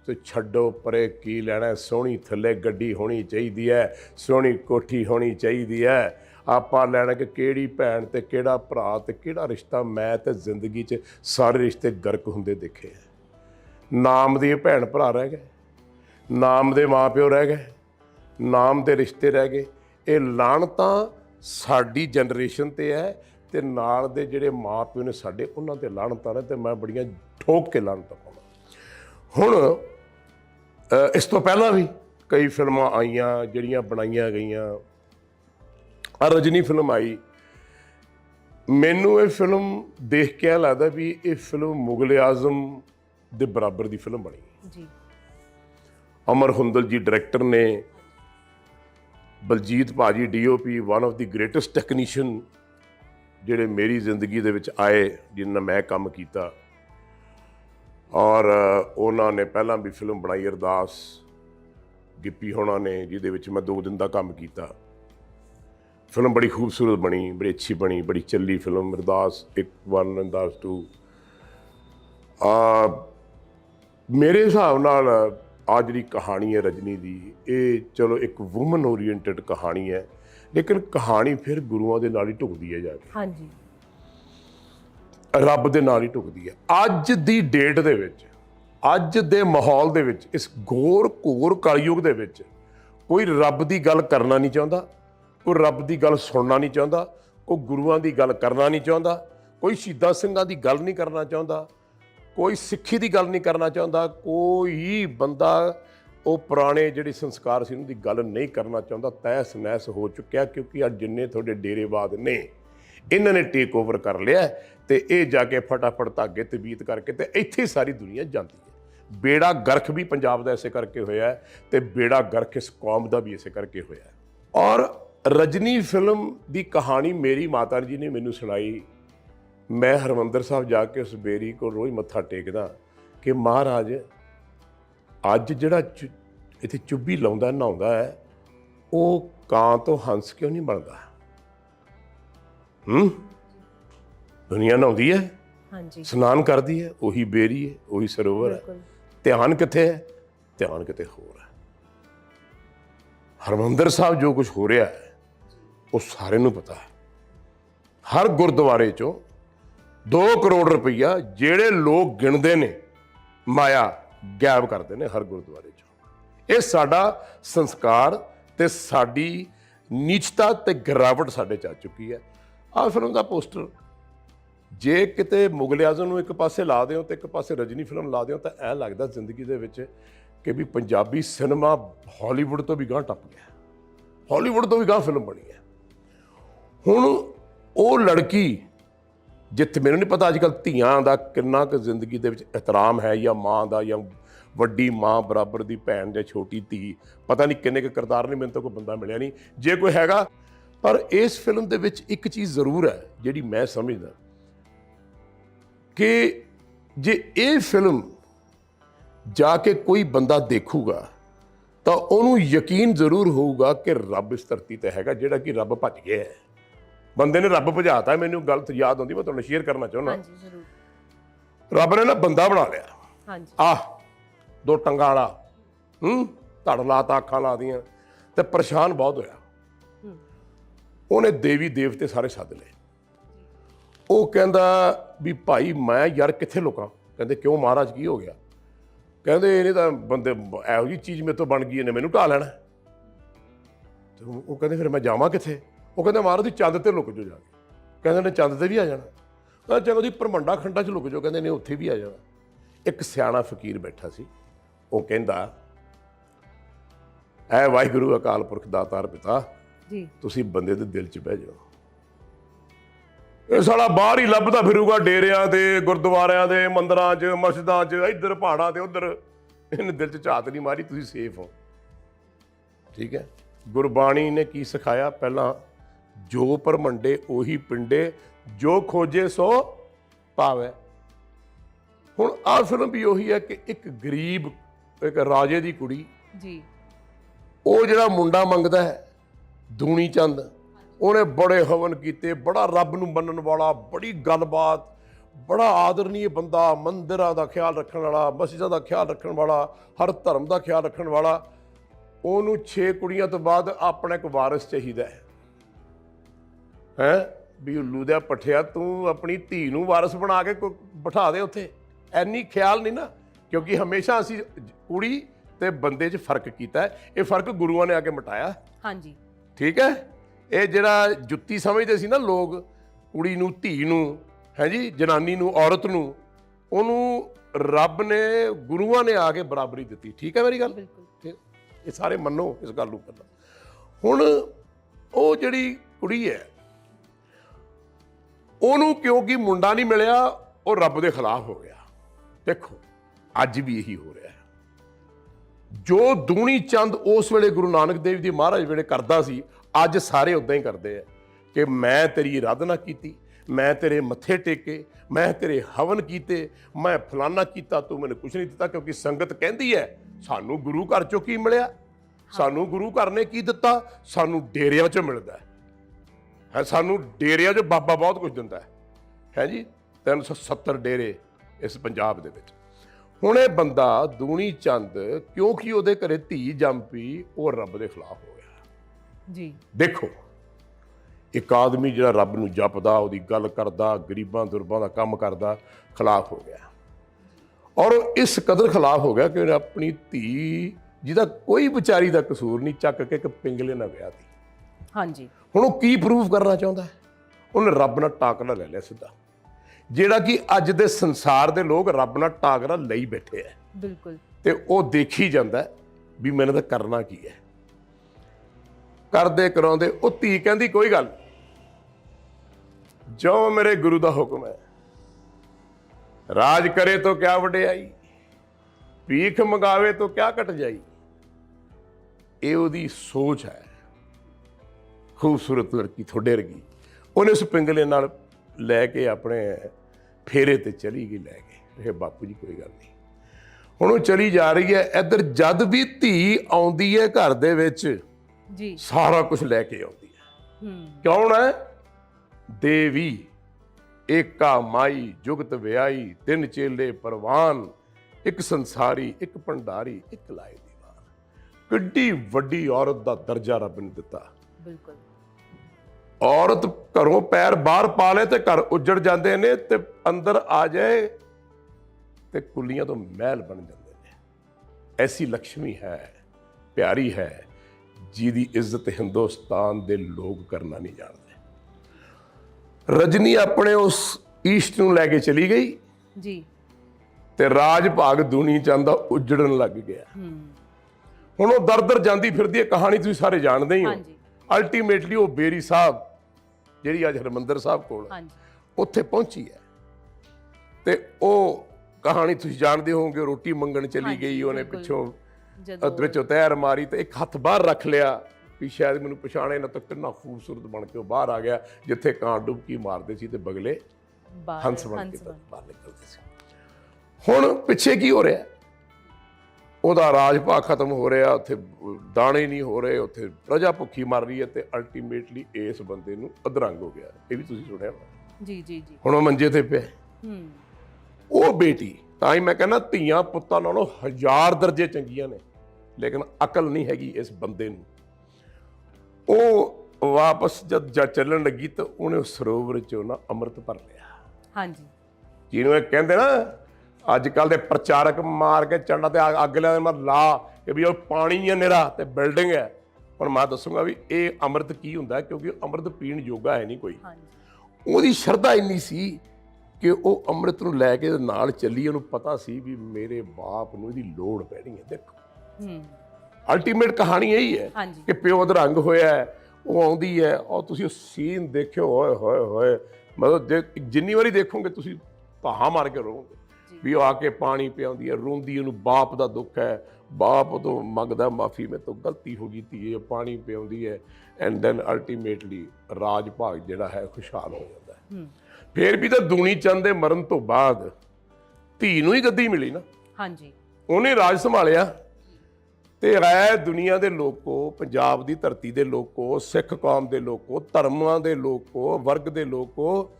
ਤੇ ਛੱਡੋ ਪਰੇ ਕੀ ਲੈਣਾ, ਸੋਹਣੀ ਥੱਲੇ ਗੱਡੀ ਹੋਣੀ ਚਾਹੀਦੀ ਹੈ, ਸੋਹਣੀ ਕੋਠੀ ਹੋਣੀ ਚਾਹੀਦੀ ਹੈ। ਆਪਾਂ ਲੈਣਾ ਕਿ ਕਿਹੜੀ ਭੈਣ ਤੇ ਕਿਹੜਾ ਭਰਾ ਤੇ ਕਿਹੜਾ ਰਿਸ਼ਤਾ ਮੈਂ ਤੇ ਜ਼ਿੰਦਗੀ 'ਚ ਸਾਰੇ ਰਿਸ਼ਤੇ ਗਰਕ ਹੁੰਦੇ ਦੇਖੇ ਆ ਨਾਮ ਦੇ ਭੈਣ ਭਰਾ ਰਹਿ ਗਏ। ਨਾਮ ਦੇ ਮਾਪਿਓ ਰਹਿ ਗਏ। ਨਾਮ ਦੇ ਰਿਸ਼ਤੇ ਰਹਿ ਗਏ। ਇਹ ਲਾਣਤਾਂ ਸਾਡੀ ਜਨਰੇਸ਼ਨ ਤੇ ਹੈ ਤੇ ਨਾਲ ਦੇ ਜਿਹੜੇ ਮਾਪਿਓ ਨੇ ਸਾਡੇ ਉਹਨਾਂ ਤੇ ਲਾਣਤਾਂ ਨੇ ਤੇ ਮੈਂ ਬੜੀਆਂ ਠੋਕ ਕੇ ਲਾਣਤਾਂ ਪਾਉਣਾ ਹੁਣ ਇਸ ਤੋਂ ਪਹਿਲਾਂ ਵੀ ਕਈ ਫਿਲਮਾਂ ਆਈਆਂ ਜਿਹੜੀਆਂ ਬਣਾਈਆਂ ਗਈਆਂ। ਆ ਰਜਨੀ ਫਿਲਮ ਆਈ। ਮੈਨੂੰ ਇਹ ਫਿਲਮ ਦੇਖ ਕੇ ਲੱਗਦਾ ਵੀ ਇਹ ਫਿਲਮ ਮੁਗਲ ਆਜ਼ਮ ਦੇ ਬਰਾਬਰ ਦੀ ਫਿਲਮ ਬਣੀ। ਜੀ। ਅਮਰ ਹੁੰਦਲ ਜੀ ਡਾਇਰੈਕਟਰ ਨੇ ਬਲਜੀਤ ਭਾਜੀ DOP one of the greatest technician ਜਿਹੜੇ ਮੇਰੀ ਜ਼ਿੰਦਗੀ ਦੇ ਵਿੱਚ ਆਏ, ਜਿਨ੍ਹਾਂ ਨਾਲ ਮੈਂ ਕੰਮ ਕੀਤਾ। ਔਰ ਉਹਨਾਂ ਨੇ ਪਹਿਲਾਂ ਵੀ ਫਿਲਮ ਬਣਾਈ, ਅਰਦਾਸ ਗਿੱਪੀ ਹੋਣਾ ਨੇ, ਜਿਹਦੇ ਵਿੱਚ ਮੈਂ 2 ਦਿਨ ਦਾ ਕੰਮ ਕੀਤਾ। ਫਿਲਮ ਬੜੀ ਖੂਬਸੂਰਤ ਬਣੀ, ਬੜੀ ਅੱਛੀ ਬਣੀ, ਬੜੀ ਚੱਲੀ ਫਿਲਮ ਅਰਦਾਸ 1 1 ਅਰਦਾਸ 2 ਆ ਮੇਰੇ ਹਿਸਾਬ ਨਾਲ ਆ ਜਿਹੜੀ ਕਹਾਣੀ ਹੈ ਰਜਨੀ ਦੀ ਇਹ ਚਲੋ ਇੱਕ ਔਮਨ ਓਰੀਐਂਟਡ ਕਹਾਣੀ ਹੈ ਲੇਕਿਨ ਕਹਾਣੀ ਫਿਰ ਗੁਰੂਆਂ ਦੇ ਨਾਲ ਹੀ ਢੁਕਦੀ ਹੈ ਜਾ ਕੇ। ਹਾਂਜੀ। ਰੱਬ ਦੇ ਨਾਲ ਹੀ ਢੁਕਦੀ ਹੈ। ਅੱਜ ਦੀ ਡੇਟ ਦੇ ਵਿੱਚ ਅੱਜ ਦੇ ਮਾਹੌਲ ਦੇ ਵਿੱਚ ਇਸ ਘੋਰ ਘੋਰ ਕਲਯੁਗ ਦੇ ਵਿੱਚ ਕੋਈ ਰੱਬ ਦੀ ਗੱਲ ਕਰਨਾ ਨਹੀਂ ਚਾਹੁੰਦਾ ਕੋਈ ਰੱਬ ਦੀ ਗੱਲ ਸੁਣਨਾ ਨਹੀਂ ਚਾਹੁੰਦਾ ਕੋਈ ਗੁਰੂਆਂ ਦੀ ਗੱਲ ਕਰਨਾ ਨਹੀਂ ਚਾਹੁੰਦਾ ਕੋਈ ਸ਼ਹੀਦਾਂ ਸਿੰਘਾਂ ਦੀ ਗੱਲ ਨਹੀਂ ਕਰਨਾ ਚਾਹੁੰਦਾ ਕੋਈ ਸਿੱਖੀ ਦੀ ਗੱਲ ਨਹੀਂ ਕਰਨਾ ਚਾਹੁੰਦਾ, ਕੋਈ ਬੰਦਾ ਉਹ ਪੁਰਾਣੇ ਜਿਹੜੇ ਸੰਸਕਾਰ ਸੀ ਉਹਨਾਂ ਦੀ ਗੱਲ ਨਹੀਂ ਕਰਨਾ ਚਾਹੁੰਦਾ, ਤੈਸ ਨੈਸ ਹੋ ਚੁੱਕਿਆ ਕਿਉਂਕਿ ਅੱਜ ਜਿੰਨੇ ਤੁਹਾਡੇ ਡੇਰੇਵਾਦ ਨੇ, ਇਹਨਾਂ ਨੇ ਟੇਕ ਓਵਰ ਕਰ ਲਿਆ ਹੈ ਤੇ ਇਹ ਜਾ ਕੇ ਫਟਾਫਟ ਧਾਗੇ ਤਬੀਤ ਕਰਕੇ ਤੇ ਇੱਥੇ ਸਾਰੀ ਦੁਨੀਆ ਜਾਂਦੀ ਹੈ। ਬੇੜਾ ਗਰਖ ਵੀ ਪੰਜਾਬ ਦਾ ਇਸੇ ਕਰਕੇ ਹੋਇਆ ਹੈ ਤੇ ਬੇੜਾ ਗਰਖ ਇਸ ਕੌਮ ਦਾ ਵੀ ਇਸੇ ਕਰਕੇ ਹੋਇਆ ਔਰ ਰਜਨੀ ਫਿਲਮ ਦੀ ਕਹਾਣੀ ਮੇਰੀ ਮਾਤਾ ਜੀ ਨੇ ਮੈਨੂੰ ਸੁਣਾਈ। ਮੈਂ ਹਰਮੰਦਰ ਸਾਹਿਬ ਜਾ ਕੇ ਉਸ ਬੇਰੀ ਕੋਲ ਰੋਜ਼ ਮੱਥਾ ਟੇਕਦਾ ਕਿ ਮਹਾਰਾਜ ਅੱਜ ਜਿਹੜਾ ਇੱਥੇ ਚੁੱਭੀ ਲਾਉਂਦਾ ਨਹਾਉਂਦਾ ਹੈ ਉਹ ਕਾਂ ਤੋਂ ਹੰਸ ਕਿਉਂ ਨਹੀਂ ਬਣਦਾ? ਹੂੰ? ਦੁਨੀਆ ਨਹਾਉਂਦੀ ਹੈ? ਹਾਂਜੀ। ਇਸ਼ਨਾਨ ਕਰਦੀ ਹੈ ਉਹੀ ਬੇਰੀ ਹੈ ਉਹੀ ਸਰੋਵਰ ਹੈ। ਧਿਆਨ ਕਿੱਥੇ ਹੈ? ਧਿਆਨ ਕਿਤੇ ਹੋਰ ਹੈ। ਹਰਮੰਦਰ ਸਾਹਿਬ ਜੋ ਕੁਝ ਹੋ ਰਿਹਾ ਹੈ ਉਹ ਸਾਰੇ ਨੂੰ ਪਤਾ ਹੈ। ਹਰ ਗੁਰਦੁਆਰੇ ਚੋਂ 2 ਕਰੋੜ ਰੁਪਈਆ ਜਿਹੜੇ ਲੋਕ ਗਿਣਦੇ ਨੇ, ਮਾਇਆ ਗਾਇਬ ਕਰਦੇ ਨੇ ਹਰ ਗੁਰਦੁਆਰੇ ਚੋਂ। ਇਹ ਸਾਡਾ ਸੰਸਕਾਰ ਤੇ ਸਾਡੀ ਨੀਚਤਾ ਤੇ ਗਿਰਾਵਟ ਸਾਡੇ ਚ ਆ ਚੁੱਕੀ ਹੈ। ਆਹ ਫਿਲਮ ਦਾ ਪੋਸਟਰ, ਜੇ ਕਿਤੇ ਮੁਗਲ ਆਜ਼ਮ ਨੂੰ ਇੱਕ ਪਾਸੇ ਲਾ ਦਿਓ ਤੇ ਇੱਕ ਪਾਸੇ ਰਜਨੀ ਫਿਲਮ ਲਾ ਦਿਓ, ਤਾਂ ਐ ਲੱਗਦਾ ਜ਼ਿੰਦਗੀ ਦੇ ਵਿੱਚ ਕਿ ਵੀ ਪੰਜਾਬੀ ਸਿਨੇਮਾ ਹਾਲੀਵੁੱਡ ਤੋਂ ਵੀ ਗਾਂ ਟੱਪ ਗਿਆ ਹਾਲੀਵੁੱਡ ਤੋਂ ਵੀ ਗਾਂ ਫਿਲਮ ਬਣੀ ਹੈ। ਹੁਣ ਉਹ ਲੜਕੀ ਜਿੱਥੇ ਮੈਨੂੰ ਨਹੀਂ ਪਤਾ ਅੱਜ ਕੱਲ ਧੀਆਂ ਦਾ ਕਿੰਨਾ ਕੁ ਜ਼ਿੰਦਗੀ ਦੇ ਵਿੱਚ ਇਤਰਾਮ ਹੈ ਜਾਂ ਮਾਂ ਦਾ ਜਾਂ ਵੱਡੀ ਮਾਂ ਬਰਾਬਰ ਦੀ ਭੈਣ ਜਾਂ ਛੋਟੀ ਧੀ, ਪਤਾ ਨਹੀਂ ਕਿੰਨੇ ਕੁ ਕਿਰਦਾਰ ਨੇ, ਮੈਨੂੰ ਤਾਂ ਕੋਈ ਬੰਦਾ ਮਿਲਿਆ ਨਹੀਂ। ਜੇ ਕੋਈ ਹੈਗਾ, ਪਰ ਇਸ ਫਿਲਮ ਦੇ ਵਿੱਚ ਇੱਕ ਚੀਜ਼ ਜ਼ਰੂਰ ਹੈ ਜਿਹੜੀ ਮੈਂ ਸਮਝਦਾ। ਕਿ ਜੇ ਇਹ ਫਿਲਮ ਜਾ ਕੇ ਕੋਈ ਬੰਦਾ ਦੇਖੂਗਾ, ਤਾਂ ਉਹਨੂੰ ਯਕੀਨ ਜ਼ਰੂਰ ਹੋਊਗਾ ਕਿ ਰੱਬ ਇਸ ਧਰਤੀ ਤੇ ਹੈਗਾ ਜਿਹੜਾ ਕਿ ਰੱਬ ਭੱਜ ਗਿਆ ਹੈ। ਬੰਦੇ ਨੇ ਰੱਬ ਭਜਾਤਾ ਮੈਨੂੰ ਗਲਤ ਯਾਦ ਆਉਂਦੀ ਮੈਂ ਤੁਹਾਨੂੰ ਸ਼ੇਅਰ ਕਰਨਾ ਚਾਹੁੰਦਾ। ਹਾਂਜੀ ਜ਼ਰੂਰ। ਰੱਬ ਨੇ ਨਾ ਬੰਦਾ ਬਣਾ ਲਿਆ। ਹਾਂਜੀ। ਆਹ ਦੋ ਟੰਗਾਂ ਵਾਲਾ ਹੂੰ ਧੜ ਲਾਤਾ ਅੱਖਾਂ ਲਾਦੀਆਂ ਤੇ ਪਰੇਸ਼ਾਨ ਬਹੁਤ ਹੋਇਆ। ਹੂੰ। ਉਹਨੇ ਦੇਵੀ ਦੇਵਤੇ ਸਾਰੇ ਸੱਦ ਲਏ। ਉਹ ਕਹਿੰਦਾ ਵੀ ਭਾਈ ਮੈਂ ਯਾਰ ਕਿੱਥੇ ਲੁਕਾਂ? ਕਹਿੰਦੇ ਕਿਉਂ ਮਹਾਰਾਜ ਕੀ ਹੋ ਗਿਆ? ਕਹਿੰਦੇ ਇਹਨੇ ਤਾਂ ਬੰਦੇ ਇਹੋ ਜੀ ਚੀਜ਼ ਮੇਰੇ ਤੋਂ ਬਣ ਗਈ ਇਹਨੇ ਮੈਨੂੰ ਢਾ ਲੈਣਾ। ਤੇ ਉਹ ਕਹਿੰਦੇ ਫਿਰ ਮੈਂ ਜਾਵਾਂ ਕਿੱਥੇ? ਉਹ ਕਹਿੰਦੇ ਮਹਾਰਾਜ ਤੁਸੀਂ ਚੰਦ ਤੇ ਲੁਕ ਜਾਓ ਜਾ ਕੇ। ਕਹਿੰਦੇ ਨੇ ਚੰਦ ਤੇ ਵੀ ਆ ਜਾਣਾ। ਕਹਿੰਦਾ ਚੰਗਾ ਤੁਸੀਂ ਪਰਮੰਡਾ ਖੰਡਾ 'ਚ ਲੁਕ ਜਾਓ। ਕਹਿੰਦੇ ਨੇ ਉੱਥੇ ਵੀ ਆ ਜਾਣਾ। ਇੱਕ ਸਿਆਣਾ ਫਕੀਰ ਬੈਠਾ ਸੀ। ਉਹ ਕਹਿੰਦਾ ਐ ਵਾਹਿਗੁਰੂ ਅਕਾਲ ਪੁਰਖ ਦਾਤਾਰ ਪਿਤਾ ਜੀ। ਤੁਸੀਂ ਬੰਦੇ ਦੇ ਦਿਲ 'ਚ ਬਹਿ ਜਾਓ। ਇਹ ਸਾਲਾ ਬਾਹਰ ਹੀ ਲੱਭਦਾ ਫਿਰੂਗਾ ਡੇਰਿਆਂ ਤੇ ਗੁਰਦੁਆਰਿਆਂ ਦੇ ਮੰਦਰਾਂ 'ਚ ਮਸਜਿਦਾਂ 'ਚ ਇੱਧਰ ਪਹਾੜਾਂ ਤੇ ਉੱਧਰ। ਇਹਨੇ ਦਿਲ 'ਚ ਝਾਤ ਨਹੀਂ ਮਾਰੀ ਤੁਸੀਂ ਸੇਫ ਹੋ। ਠੀਕ ਹੈ। ਗੁਰਬਾਣੀ ਨੇ ਕੀ ਸਿਖਾਇਆ? ਪਹਿਲਾਂ ਜੋ ਪਰਮੰਡੇ ਉਹੀ ਪਿੰਡੇ ਜੋ ਖੋਜੇ ਸੋ ਪਾਵੇ। ਹੁਣ ਆਹ ਫਿਲਮ ਵੀ ਉਹੀ ਹੈ ਕਿ ਇੱਕ ਗਰੀਬ ਇੱਕ ਰਾਜੇ ਦੀ ਕੁੜੀ ਜੀ। ਉਹ ਜਿਹੜਾ ਮੁੰਡਾ ਮੰਗਦਾ ਹੈ ਦੂਣੀ ਚੰਦ ਉਹਨੇ ਬੜੇ ਹਵਨ ਕੀਤੇ ਬੜਾ ਰੱਬ ਨੂੰ ਮੰਨਣ ਵਾਲਾ ਬੜੀ ਗੱਲਬਾਤ ਬੜਾ ਆਦਰਨੀय ਬੰਦਾ ਮੰਦਿਰਾਂ ਦਾ ਖਿਆਲ ਰੱਖਣ ਵਾਲਾ ਮਸਜਿਦਾਂ ਦਾ ਖਿਆਲ ਰੱਖਣ ਵਾਲਾ ਹਰ ਧਰਮ ਦਾ ਖਿਆਲ ਰੱਖਣ ਵਾਲਾ। ਉਹਨੂੰ 6 ਕੁੜੀਆਂ ਤੋਂ ਬਾਅਦ ਆਪਣਾ ਇੱਕ ਵਾਰਿਸ ਚਾਹੀਦਾ ਹੈ। ਹੈ? ਵੀ ਉੱਲੂ ਦਾ ਪਠਿਆ ਤੂੰ ਆਪਣੀ ਧੀ ਨੂੰ ਵਾਰਿਸ ਬਣਾ ਕੇ ਕੋ- ਬਿਠਾ ਦੇ ਉੱਥੇ। ਐਨੀ ਖਿਆਲ ਨਹੀਂ ਨਾ ਕਿਉਂਕਿ ਹਮੇਸ਼ਾ ਅਸੀਂ ਕੁੜੀ ਤੇ ਬੰਦੇ 'ਚ ਫ਼ਰਕ ਕੀਤਾ ਹੈ। ਇਹ ਫ਼ਰਕ ਗੁਰੂਆਂ ਨੇ ਆ ਕੇ ਮਿਟਾਇਆ। ਹਾਂਜੀ। ਠੀਕ ਹੈ? ਇਹ ਜਿਹੜਾ ਜੁੱਤੀ ਸਮਝਦੇ ਸੀ ਨਾ ਲੋਕ ਕੁੜੀ ਨੂੰ ਧੀ ਨੂੰ ਹੈ ਜੀ ਜਨਾਨੀ ਨੂੰ ਔਰਤ ਨੂੰ ਉਹਨੂੰ ਰੱਬ ਨੇ ਗੁਰੂਆਂ ਨੇ ਆ ਕੇ ਬਰਾਬਰੀ ਦਿੱਤੀ। ਠੀਕ ਹੈ ਮੇਰੀ ਗੱਲ? ਬਿਲਕੁਲ। ਇਹ ਸਾਰੇ ਮੰਨੋ ਇਸ ਗੱਲ ਨੂੰ ਪਹਿਲਾਂ। ਹੁਣ ਉਹ ਜਿਹੜੀ ਕੁੜੀ ਹੈ ਉਹਨੂੰ ਕਿਉਂਕਿ ਮੁੰਡਾ ਨਹੀਂ ਮਿਲਿਆ ਉਹ ਰੱਬ ਦੇ ਖਿਲਾਫ ਹੋ ਗਿਆ। ਦੇਖੋ ਅੱਜ ਵੀ ਇਹੀ ਹੋ ਰਿਹਾ ਹੈ। ਜੋ ਦੂਣੀ ਚੰਦ ਉਸ ਵੇਲੇ ਗੁਰੂ ਨਾਨਕ ਦੇਵ ਜੀ ਮਹਾਰਾਜ ਵੇਲੇ ਕਰਦਾ ਸੀ ਅੱਜ ਸਾਰੇ ਉਦਾਂ ਹੀ ਕਰਦੇ ਆ ਕਿ ਮੈਂ ਤੇਰੀ ਆਰਾਧਨਾ ਕੀਤੀ ਮੈਂ ਤੇਰੇ ਮੱਥੇ ਟੇਕੇ ਮੈਂ ਤੇਰੇ ਹਵਨ ਕੀਤੇ ਮੈਂ ਫਲਾਨਾ ਕੀਤਾ ਤੂੰ ਮੈਨੂੰ ਕੁਝ ਨਹੀਂ ਦਿੱਤਾ ਕਿਉਂਕਿ ਸੰਗਤ ਕਹਿੰਦੀ ਹੈ ਸਾਨੂੰ ਗੁਰੂ ਘਰ ਚੋਂ ਕੀ ਮਿਲਿਆ? ਸਾਨੂੰ ਗੁਰੂ ਘਰ ਨੇ ਕੀ ਦਿੱਤਾ? ਸਾਨੂੰ ਡੇਰਿਆਂ ਚੋਂ ਮਿਲਦਾ ਹੈ ਸਾਨੂੰ ਡੇਰਿਆਂ 'ਚ ਬਾਬਾ ਬਹੁਤ ਕੁਝ ਦਿੰਦਾ ਹੈ। ਹੈ ਜੀ? 370 ਡੇਰੇ ਇਸ ਪੰਜਾਬ ਦੇ ਵਿੱਚ। ਹੁਣ ਇਹ ਬੰਦਾ ਦੂਣੀ ਚੰਦ ਕਿਉਂਕਿ ਉਹਦੇ ਘਰੇ ਧੀ ਜੰਮ ਪਈ ਉਹ ਰੱਬ ਦੇ ਖਿਲਾਫ ਹੋ ਗਿਆ ਜੀ। ਦੇਖੋ ਇੱਕ ਆਦਮੀ ਜਿਹੜਾ ਰੱਬ ਨੂੰ ਜਪਦਾ ਉਹਦੀ ਗੱਲ ਕਰਦਾ ਗਰੀਬਾਂ ਦੁਰਬਾਂ ਦਾ ਕੰਮ ਕਰਦਾ ਖਿਲਾਫ ਹੋ ਗਿਆ। ਔਰ ਉਹ ਇਸ ਕਦਰ ਖਿਲਾਫ ਹੋ ਗਿਆ ਕਿ ਉਹਨੇ ਆਪਣੀ ਧੀ ਜਿਹਦਾ ਕੋਈ ਵਿਚਾਰੀ ਦਾ ਕਸੂਰ ਨਹੀਂ ਚੱਕ ਕੇ ਇੱਕ ਪਿੰਗਲੇ ਨਾਲ ਵਿਆਹ ਤੀ ਹਾਂਜੀ। ਹੁਣ ਉਹ ਕੀ ਪ੍ਰੂਫ ਕਰਨਾ ਚਾਹੁੰਦਾ? ਹੈ ਉਹਨੇ ਰੱਬ ਨਾਲ ਟਾਕਰਾ ਲੈ ਲਿਆ ਸਿੱਧਾ। ਜਿਹੜਾ ਕਿ ਅੱਜ ਦੇ ਸੰਸਾਰ ਦੇ ਲੋਕ ਰੱਬ ਨਾਲ ਟਾਕਰਾ ਲਈ ਬੈਠੇ ਐ ਬਿਲਕੁਲ। ਤੇ ਉਹ ਦੇਖੀ ਜਾਂਦਾ ਵੀ ਮੈਨੂੰ ਤਾਂ ਕਰਨਾ ਕੀ ਹੈ। ਕਰਦੇ ਕਰਾਉਂਦੇ ਉਹ ਧੀ ਕਹਿੰਦੀ ਕੋਈ ਗੱਲ। ਜੋ ਮੇਰੇ ਗੁਰੂ ਦਾ ਹੁਕਮ ਹੈ। ਰਾਜ ਕਰੇ ਤਾਂ ਕਿਆ ਵਡਿਆਈ? ਭੀਖ ਮੰਗਾਵੇ ਤਾਂ ਕਿਆ ਘਟ ਜਾਈ? ਇਹ ਉਹਦੀ ਸੋਚ ਹੈ। ਖੂਬਸੂਰਤ ਲੜਕੀ ਥੋੜੇ ਰਗੀ ਉਹਨੇ ਉਸ ਪਿੰਗਲੇ ਨਾਲ ਲੈ ਕੇ ਆਪਣੇ ਫੇਰੇ ਤੇ ਚਲੀ ਗਈ ਲੈ ਕੇ। ਇਹ ਬਾਪੂ ਜੀ ਕੋਈ ਗੱਲ ਨਹੀਂ। ਹੁਣ ਉਹ ਚਲੀ ਜਾ ਰਹੀ ਹੈ ਇੱਧਰ ਜਦ ਵੀ ਧੀ ਆਉਂਦੀ ਹੈ ਘਰ ਦੇ ਵਿੱਚ ਜੀ। ਸਾਰਾ ਕੁਝ ਲੈ ਕੇ ਆਉਂਦੀ ਹੈ। ਹੂੰ। ਕੌਣ ਹੈ? ਦੇਵੀ ਏਕਾ ਮਾਈ ਜੁਗਤ ਵਿਆਈ ਤਿੰਨ ਚੇਲੇ ਪਰਵਾਨ ਇੱਕ ਸੰਸਾਰੀ ਇੱਕ ਭੰਡਾਰੀ ਇੱਕ ਲਾਏ ਦੀਵਾਨ। ਕਿੱਡੀ ਵੱਡੀ ਔਰਤ ਦਾ ਦਰਜਾ ਰੱਬ ਨੇ ਦਿੱਤਾ। ਬਿਲਕੁਲ। ਔਰਤ ਘਰੋਂ ਪੈਰ ਬਾਹਰ ਪਾ ਲੇ ਤੇ ਘਰ ਉੱਜੜ ਜਾਂਦੇ ਨੇ ਤੇ ਅੰਦਰ ਆ ਜਾਏ ਤੇ ਕੁੱਲੀਆਂ ਤੋਂ ਮਹਿਲ ਬਣ ਜਾਂਦੇ ਨੇ। ਐਸੀ ਲక్ష్ਮੀ ਹੈ ਪਿਆਰੀ ਹੈ ਜਿਹਦੀ ਇੱਜ਼ਤ ਹਿੰਦੁਸਤਾਨ ਦੇ ਲੋਕ ਕਰਨਾ ਨਹੀਂ ਜਾਣਦੇ। ਰਜਨੀ ਆਪਣੇ ਉਸ ਈਸ਼ਟ ਨੂੰ ਲੈ ਕੇ ਚਲੀ ਗਈ ਜੀ। ਤੇ ਰਾਜ ਭਾਗ ਦੂਣੀ ਚੰਦ ਉੱਜੜਨ ਲੱਗ ਗਿਆ। ਹੁਣ ਉਹ ਦਰ ਦਰ ਜਾਂਦੀ ਫਿਰਦੀ ਹੈ ਕਹਾਣੀ ਤੁਸੀਂ ਸਾਰੇ ਜਾਣਦੇ ਹੀ ਹੋ। ਹਾਂਜੀ। ਅਲਟੀਮੇਟਲੀ ਉਹ ਬੇਰੀ ਸਾਹਿਬ ਜਿਹੜੀ ਅੱਜ ਹਰਮੰਦਰ ਸਾਹਿਬ ਕੋਲ ਹਾਂਜੀ। ਉੱਥੇ ਪਹੁੰਚੀ ਹੈ। ਤੇ ਉਹ ਕਹਾਣੀ ਤੁਸੀਂ ਜਾਣਦੇ ਹੋਵੋਗੇ ਰੋਟੀ ਮੰਗਣ ਚਲੀ ਗਈ ਉਹਨੇ। ਪਿੱਛੋਂ ਅਦ ਵਿੱਚ ਤੈਰ ਮਾਰੀ ਤੇ ਇੱਕ ਹੱਥ ਬਾਹਰ ਰੱਖ ਲਿਆ ਵੀ ਸ਼ਾਇਦ ਮੈਨੂੰ ਪਛਾਣੇ ਨਾ ਤਾਂ ਕਿੰਨਾ ਖੂਬਸੂਰਤ ਬਣ ਕੇ ਉਹ ਬਾਹਰ ਆ ਗਿਆ ਜਿੱਥੇ ਕਾਂ ਡੁਬਕੀ ਮਾਰਦੇ ਸੀ ਤੇ ਬਗਲੇ ਹੰਸ ਬਣ ਕੇ ਬਾਹਰ ਨਿਕਲਦੇ ਸੀ। ਹੁਣ ਪਿੱਛੇ ਕੀ ਹੋ ਰਿਹਾ? ਉਹਦਾ ਰਾਜ ਭਾਗ ਖਤਮ ਹੋ ਰਿਹਾ ਉੱਥੇ ਦਾਣੇ ਨਹੀਂ ਹੋ ਰਹੇ ਉੱਥੇ ਪ੍ਰਜਾ ਭੁੱਖੀ ਮਰ ਰਹੀ ਹੈ ਤੇ ਅਲਟੀਮੇਟਲੀ ਇਸ ਬੰਦੇ ਨੂੰ ਅਧਰੰਗ ਹੋ ਗਿਆ। ਇਹ ਵੀ ਤੁਸੀਂ ਸੁਣਿਆ। ਜੀ ਜੀ ਜੀ। ਹੁਣ ਉਹ ਮੰਜੇ ਤੇ ਪਿਆ। ਹੂੰ। ਉਹ ਬੇਟੀ ਤਾਂ ਹੀ ਮੈਂ ਕਹਿੰਦਾ ਧੀਆਂ ਪੁੱਤਾਂ ਨਾਲੋਂ ਹਜ਼ਾਰ ਦਰਜੇ ਚੰਗੀਆਂ ਨੇ ਲੇਕਿਨ ਅਕਲ ਨਹੀਂ ਹੈਗੀ ਇਸ ਬੰਦੇ ਨੂੰ। ਉਹ ਵਾਪਸ ਜਦ ਜਾ ਚੱਲਣ ਲੱਗੀ ਤਾਂ ਉਹਨੇ ਸਰੋਵਰ ਚੋਂ ਨਾ ਅੰਮ੍ਰਿਤ ਭਰ ਲਿਆ। ਹਾਂਜੀ। ਜਿਹਨੂੰ ਇਹ ਕਹਿੰਦੇ ਨਾ ਅੱਜ ਕੱਲ ਦੇ ਪ੍ਰਚਾਰਕ ਮਾਰ ਕੇ ਚੰਡਾ ਤੇ ਅੱਗ- ਅੱਗ ਲਿਆ ਮੈਂ ਲਾ ਕਿ ਵੀ ਉਹ ਪਾਣੀ ਹੈ ਨਿਰਾ ਤੇ ਬਿਲਡਿੰਗ ਹੈ। ਹੁਣ ਮੈਂ ਦੱਸੂਗਾ ਵੀ ਇਹ ਅੰਮ੍ਰਿਤ ਕੀ ਹੁੰਦਾ ਕਿਉਂਕਿ ਅੰਮ੍ਰਿਤ ਪੀਣ ਯੋਗਾ ਹੈ ਨਹੀਂ ਕੋਈ। ਉਹਦੀ ਸ਼ਰਧਾ ਇੰਨੀ ਸੀ ਕਿ ਉਹ ਅੰਮ੍ਰਿਤ ਨੂੰ ਲੈ ਕੇ ਨਾਲ ਚੱਲੀ। ਉਹਨੂੰ ਪਤਾ ਸੀ ਵੀ ਮੇਰੇ ਬਾਪ ਨੂੰ ਇਹਦੀ ਲੋੜ ਪੈਣੀ ਹੈ। ਦੇਖੋ। ਹੂੰ। ਅਲਟੀਮੇਟ ਕਹਾਣੀ ਇਹੀ ਹੈ ਕਿ ਪਿਓ ਦਾ ਰੰਗ ਹੋਇਆ ਉਹ ਆਉਂਦੀ ਹੈ ਔਰ ਤੁਸੀਂ ਉਹ ਸੀਨ ਦੇਖਿਓ ਹੋਏ ਹੋਏ ਹੋਏ। ਮਤਲਬ ਜਿੰਨੀ ਵਾਰੀ ਦੇਖੋਗੇ ਤੁਸੀਂ ਪਾਹਾ ਮਾਰ ਕੇ ਰੋਗੇ ਵੀ ਉਹ ਆ ਕੇ ਪਾਣੀ ਪਿਆਉਂਦੀ ਹੈ ਰੋਂਦੀ ਉਹਨੂੰ ਬਾਪ ਦਾ ਦੁੱਖ ਹੈ। ਬਾਪ ਤੋਂ ਮੰਗਦਾ ਮਾਫੀ ਮੇਰੇ ਤੋਂ ਗਲਤੀ ਹੋ ਗਈ ਧੀਏ ਪਾਣੀ ਪਿਆਉਂਦੀ ਹੈ। ਐਂਡ ਦੈਨ ਅਲਟੀਮੇਟਲੀ ਰਾਜ ਭਾਗ ਜਿਹੜਾ ਹੈ ਖੁਸ਼ਹਾਲ ਹੋ ਜਾਂਦਾ ਹੈ। ਹੂੰ। ਫੇਰ ਵੀ ਤਾਂ ਦੂਣੀ ਚੰਦ ਦੇ ਮਰਨ ਤੋਂ ਬਾਅਦ ਧੀ ਨੂੰ ਹੀ ਗੱਦੀ ਮਿਲੀ ਨਾ। ਹਾਂਜੀ। ਉਹਨੇ ਰਾਜ ਸੰਭਾਲਿਆ। ਤੇ ਐ ਦੁਨੀਆ ਦੇ ਲੋਕੋ ਪੰਜਾਬ ਦੀ ਧਰਤੀ ਦੇ ਲੋਕੋ ਸਿੱਖ ਕੌਮ ਦੇ ਲੋਕੋ ਧਰਮਾਂ ਦੇ ਲੋਕੋ ਵਰਗ ਦੇ ਲੋਕੋ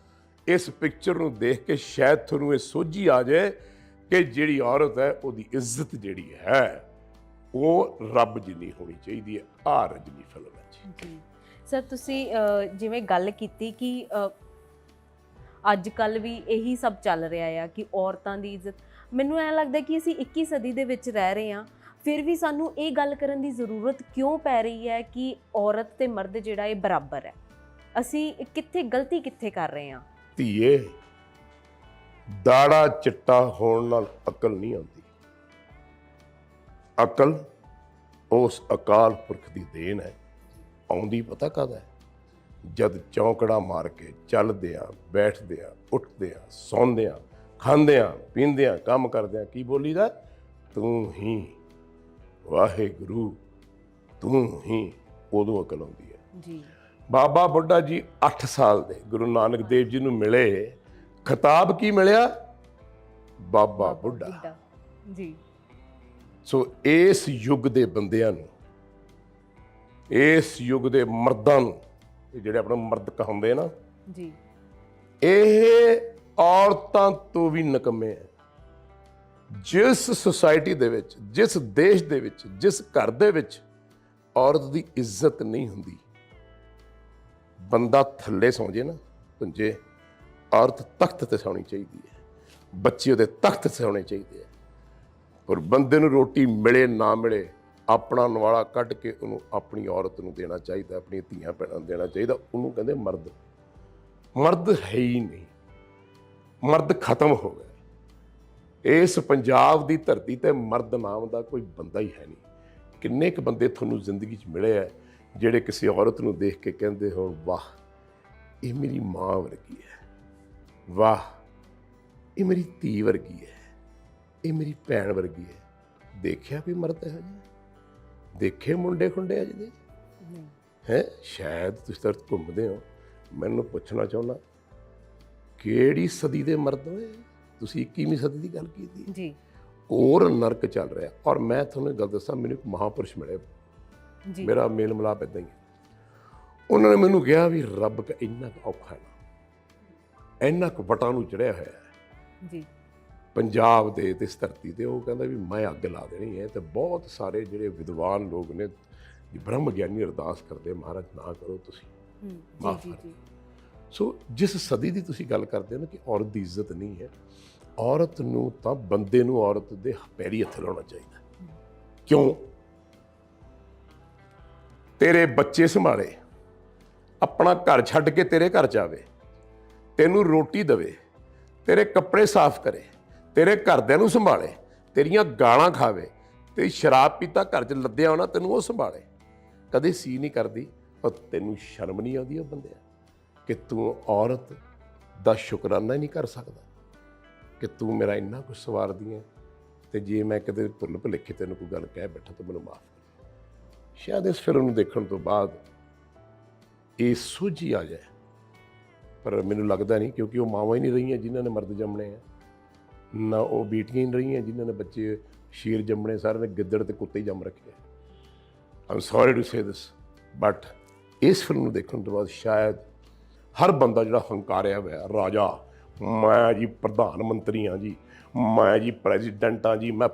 ਇਸ ਪਿਕਚਰ ਨੂੰ ਦੇਖ ਕੇ ਸ਼ਾਇਦ ਤੁਹਾਨੂੰ ਇਹ ਸੋਝੀ ਆ ਜਾਏ ਕਿ ਜਿਹੜੀ ਔਰਤ ਹੈ, ਉਹਦੀ ਇੱਜ਼ਤ ਜਿਹੜੀ ਹੈ, ਉਹ ਰੱਬ ਜਿੰਨੀ ਹੋਣੀ ਚਾਹੀਦੀ ਹੈ ਆ ਰਜਨੀ ਫਿਲਮ ਹੈ ਜੀ। ਸਰ, ਤੁਸੀਂ ਜਿਵੇਂ ਗੱਲ ਕੀਤੀ ਕਿ ਅੱਜ ਕੱਲ ਵੀ ਇਹੀ ਸਭ ਚੱਲ ਰਿਹਾ ਆ ਕਿ ਔਰਤਾਂ ਦੀ ਇੱਜ਼ਤ। ਮੈਨੂੰ ਐ ਲੱਗਦਾ ਕਿ ਅਸੀਂ 21 ਸਦੀ ਦੇ ਵਿੱਚ ਰਹਿ ਰਹੇ ਹਾਂ, ਫਿਰ ਵੀ ਸਾਨੂੰ ਇਹ ਗੱਲ ਕਰਨ ਦੀ ਜ਼ਰੂਰਤ ਕਿਉਂ ਪੈ ਰਹੀ ਹੈ ਕਿ ਔਰਤ ਤੇ ਮਰਦ ਜਿਹੜਾ ਇਹ ਬਰਾਬਰ ਹੈ? ਅਸੀਂ ਕਿੱਥੇ, ਗਲਤੀ ਕਿੱਥੇ ਕਰ ਰਹੇ ਹਾਂ? ਧੀਏ, ਦਾੜਾ ਚਿੱਟਾ ਹੋਣ ਨਾਲ ਅਕਲ ਨਹੀਂ ਆਉਂਦੀ। ਅਕਲ ਉਸ ਅਕਾਲ ਪੁਰਖ ਦੀ ਦੇਣ ਹੈ। ਆਉਂਦੀ ਪਤਾ ਕਦ ਹੈ? ਜਦ ਚੌਂਕੜਾ ਮਾਰ ਕੇ ਚੱਲਦੇ ਆ ਬੈਠਦੇ ਆ ਉੱਠਦੇ ਆ ਸੌਂਦੇ ਆ ਖਾਂਦੇ ਆ ਪੀਂਦੇ ਆ ਕੰਮ ਕਰਦੇ ਆ ਕੀ ਬੋਲੀਦਾ? ਤੂੰ ਹੀ ਵਾਹਿਗੁਰੂ, ਤੂੰ ਹੀ ਉਦੋਂ ਅਕਲ ਆਉਂਦੀ ਹੈ। ਜੀ। ਬਾਬਾ ਬੁੱਢਾ ਜੀ 8 ਸਾਲ ਦੇ ਗੁਰੂ ਨਾਨਕ ਦੇਵ ਜੀ ਨੂੰ ਮਿਲੇ। ਖਿਤਾਬ ਕੀ ਮਿਲਿਆ? ਬਾਬਾ ਬੁੱਢਾ। ਜੀ। ਸੋ ਇਸ ਯੁੱਗ ਦੇ ਬੰਦਿਆਂ ਨੂੰ ਇਸ ਯੁੱਗ ਦੇ ਮਰਦਾਂ ਨੂੰ ਇਹ ਜਿਹੜੇ ਆਪਣੇ ਮਰਦ ਕਹਾਉਂਦੇ ਨਾ ਜੀ। ਇਹ ਔਰਤਾਂ ਤੋਂ ਵੀ ਨਕਮੇ ਹੈ ਜਿਸ ਸੁਸਾਇਟੀ ਦੇ ਵਿੱਚ ਜਿਸ ਦੇਸ਼ ਦੇ ਵਿੱਚ ਜਿਸ ਘਰ ਦੇ ਵਿੱਚ ਔਰਤ ਦੀ ਇੱਜ਼ਤ ਨਹੀਂ ਹੁੰਦੀ। ਬੰਦਾ ਥੱਲੇ ਸੌਂ ਜੇ ਨਾ ਪੁੰਜੇ ਔਰਤ ਤਖਤ ਤੇ ਸੌਣੀ ਚਾਹੀਦੀ ਹੈ, ਬੱਚੇ ਉਹਦੇ ਤਖਤ ਤੇ ਸੌਣੇ ਚਾਹੀਦੇ ਆ ਪਰ ਬੰਦੇ ਨੂੰ ਰੋਟੀ ਮਿਲੇ, ਨਾ ਮਿਲੇ, ਆਪਣਾ ਨਵਾਲਾ ਕੱਢ ਕੇ ਉਹਨੂੰ ਆਪਣੀ ਔਰਤ ਨੂੰ ਦੇਣਾ ਚਾਹੀਦਾ, ਆਪਣੀਆਂ ਧੀਆਂ ਭੈਣਾਂ ਨੂੰ ਦੇਣਾ ਚਾਹੀਦਾ, ਉਹਨੂੰ ਕਹਿੰਦੇ ਮਰਦ। ਮਰਦ ਹੈ ਹੀ ਨਹੀਂ। ਮਰਦ ਖਤਮ ਹੋ ਗਿਆ। ਇਸ ਪੰਜਾਬ ਦੀ ਧਰਤੀ ਤੇ ਮਰਦ ਨਾਮ ਦਾ ਕੋਈ ਬੰਦਾ ਹੀ ਹੈ ਨਹੀਂ। ਕਿੰਨੇ ਕੁ ਬੰਦੇ ਤੁਹਾਨੂੰ ਜ਼ਿੰਦਗੀ 'ਚ ਮਿਲੇ ਆ ਜਿਹੜੇ ਕਿਸੇ ਔਰਤ ਨੂੰ ਦੇਖ ਕੇ ਕਹਿੰਦੇ ਹੋਣ ਵਾਹ ਇਹ ਮੇਰੀ ਮਾਂ ਵਰਗੀ ਹੈ। ਵਾਹ ਇਹ ਮੇਰੀ ਧੀ ਵਰਗੀ ਹੈ। ਇਹ ਮੇਰੀ ਭੈਣ ਵਰਗੀ ਹੈ। ਦੇਖਿਆ ਵੀ ਮਰਦ ਹੈ ਜੀ ਦੇਖੇ ਮੁੰਡੇ ਖੁੰਡੇ ਅਜੇ ਦੇ ਹੈ? ਸ਼ਾਇਦ ਤੁਸੀਂ ਤਾਂ ਘੁੰਮਦੇ ਹੋ। ਮੈਨੂੰ ਪੁੱਛਣਾ ਚਾਹੁੰਦਾ ਕਿਹੜੀ ਸਦੀ ਦੇ ਮਰਦ ਹੋਏ ਤੁਸੀਂ 21ਵੀਂ ਸਦੀ ਦੀ ਗੱਲ ਕੀਤੀ। ਜੀ। ਹੋਰ ਨਰਕ ਚੱਲ ਰਿਹਾ। ਔਰ ਮੈਂ ਤੁਹਾਨੂੰ ਗੱਲ ਦੱਸਾਂ ਮੈਨੂੰ ਇੱਕ ਮਹਾਪੁਰਸ਼ ਮਿਲੇ ਮੇਰਾ ਮੇਲ ਮਿਲਾਪ ਇਦਾਂ ਹੀ ਹੈ। ਉਹਨਾਂ ਨੇ ਮੈਨੂੰ ਕਿਹਾ ਵੀ ਰੱਬ ਕ ਇੰਨਾ ਕੁ ਔਖਾ ਹੈ ਨਾ। ਇੰਨਾ ਕੁ ਵਟਾਂ ਨੂੰ ਚੜਿਆ ਹੋਇਆ ਹੈ। ਜੀ। ਪੰਜਾਬ ਦੇ ਤੇ ਇਸ ਧਰਤੀ ਤੇ ਉਹ ਕਹਿੰਦਾ ਵੀ ਮੈਂ ਅੱਗ ਲਾ ਦੇਣੀ ਹੈ ਤੇ ਬਹੁਤ ਸਾਰੇ ਜਿਹੜੇ ਵਿਦਵਾਨ ਲੋਕ ਨੇ ਬ੍ਰਹਮ ਗਿਆਨੀ ਅਰਦਾਸ ਕਰਦੇ ਮਹਾਰਾਜ ਨਾ ਕਰੋ ਤੁਸੀਂ। ਮਾਫ਼ ਕਰ। ਜੀ। ਸੋ ਜਿਸ ਸਦੀ ਦੀ ਤੁਸੀਂ ਗੱਲ ਕਰਦੇ ਹੋ ਨਾ ਕਿ ਔਰਤ ਦੀ ਇੱਜ਼ਤ ਨਹੀਂ ਹੈ ਔਰਤ ਨੂੰ ਤਾਂ ਬੰਦੇ ਨੂੰ ਔਰਤ ਦੇ ਪੈਰੀ ਹੱਥ ਲਾਉਣਾ ਚਾਹੀਦਾ। ਕਿਉਂ? ਤੇਰੇ ਬੱਚੇ ਸੰਭਾਲੇ, ਆਪਣਾ ਘਰ ਛੱਡ ਕੇ ਤੇਰੇ ਘਰ ਜਾਵੇ, ਤੈਨੂੰ ਰੋਟੀ ਦੇਵੇ, ਤੇਰੇ ਕੱਪੜੇ ਸਾਫ਼ ਕਰੇ, ਤੇਰੇ ਘਰਦਿਆਂ ਨੂੰ ਸੰਭਾਲੇ, ਤੇਰੀਆਂ ਗਾਲਾਂ ਖਾਵੇ, ਤੇ ਸ਼ਰਾਬ ਪੀਤਾ ਘਰ 'ਚ ਲੱਦਿਆ ਹੋਣਾ ਤੈਨੂੰ ਉਹ ਸੰਭਾਲੇ। ਕਦੇ ਸੀ ਨਹੀਂ ਕਰਦੀ, ਪਰ ਤੈਨੂੰ ਸ਼ਰਮ ਨਹੀਂ ਆਉਂਦੀ ਉਹ ਬੰਦਿਆ ਕਿ ਤੂੰ ਔਰਤ ਦਾ ਸ਼ੁਕਰਾਨਾ ਹੀ ਨਹੀਂ ਕਰ ਸਕਦਾ। ਕਿ ਤੂੰ ਮੇਰਾ ਇੰਨਾ ਕੁਝ ਸਵਾਰਦੀ ਹੈ ਤੇ ਜੇ ਮੈਂ ਕਦੇ ਭੁੱਲ ਭੁਲੇਖੇ ਤੈਨੂੰ ਕੋਈ ਗੱਲ ਕਹਿ ਬੈਠਾ ਤਾਂ ਮੈਨੂੰ ਮਾਫ ਸ਼ਾਇਦ ਇਸ ਫਿਲਮ ਨੂੰ ਦੇਖਣ ਤੋਂ ਬਾਅਦ ਇਹ ਸੂਝੀ ਆ ਜਾਏ। ਪਰ ਮੈਨੂੰ ਲੱਗਦਾ ਨਹੀਂ ਕਿਉਂਕਿ ਉਹ ਮਾਵਾਂ ਹੀ ਨਹੀਂ ਰਹੀਆਂ ਜਿਨ੍ਹਾਂ ਨੇ ਮਰਦ ਜੰਮਣੇ ਆ। ਨਾ ਉਹ ਬੇਟੀਆਂ ਹੀ ਰਹੀਆਂ ਜਿਨ੍ਹਾਂ ਨੇ ਬੱਚੇ ਸ਼ੇਰ ਜੰਮਣੇ ਸਾਰੇ ਨੇ ਗਿੱਦੜ ਤੇ ਕੁੱਤੇ ਜੰਮ ਰੱਖੇ। I'm sorry to say this but ਇਸ ਫਿਲਮ ਨੂੰ ਦੇਖਣ ਤੋਂ ਬਾਅਦ ਸ਼ਾਇਦ ਹਰ ਬੰਦਾ ਜਿਹੜਾ ਹੰਕਾਰਿਆ ਹੋਇਆ, ਰਾਜਾ, ਮੈਂ ਜੀ ਪ੍ਰਧਾਨ ਮੰਤਰੀ ਹਾਂ ਜੀ, ਮੈਂ ਜੀ ਪ੍ਰੈਜ਼ੀਡੈਂਟ ਹਾਂ ਜੀ, ਮੈਂ